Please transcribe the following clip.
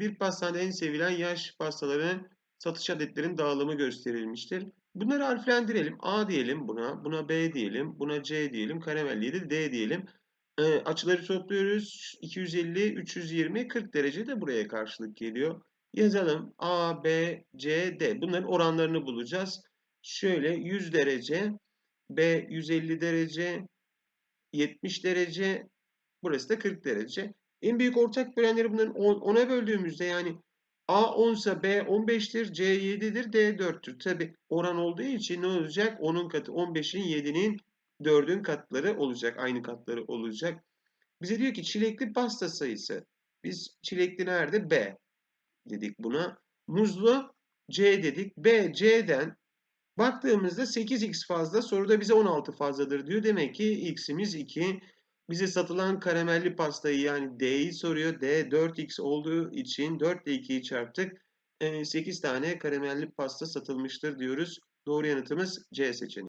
Bir pastanede en sevilen yaş pastaların satış adetlerinin dağılımı gösterilmiştir. Bunları harflendirelim. A diyelim buna, buna B diyelim, buna C diyelim, karamelliye de D diyelim. Ee, açıları topluyoruz. 250, 320, 40 derece de buraya karşılık geliyor. Yazalım. A, B, C, D. Bunların oranlarını bulacağız. Şöyle 100 derece, B 150 derece, 70 derece, burası da 40 derece. En büyük ortak bölenleri bunların 10'a böldüğümüzde yani A 10 ise B 15'tir, C 7'dir, D 4'tür. Tabi oran olduğu için ne olacak? 10'un katı 15'in 7'nin 4'ün katları olacak. Aynı katları olacak. Bize diyor ki çilekli pasta sayısı. Biz çilekli nerede? B dedik buna. Muzlu C dedik. B, C'den baktığımızda 8x fazla. Soruda bize 16 fazladır diyor. Demek ki x'imiz 2. Bize satılan karamelli pastayı yani D'yi soruyor. D 4x olduğu için 4 ile 2'yi çarptık. 8 tane karamelli pasta satılmıştır diyoruz. Doğru yanıtımız C seçeneği.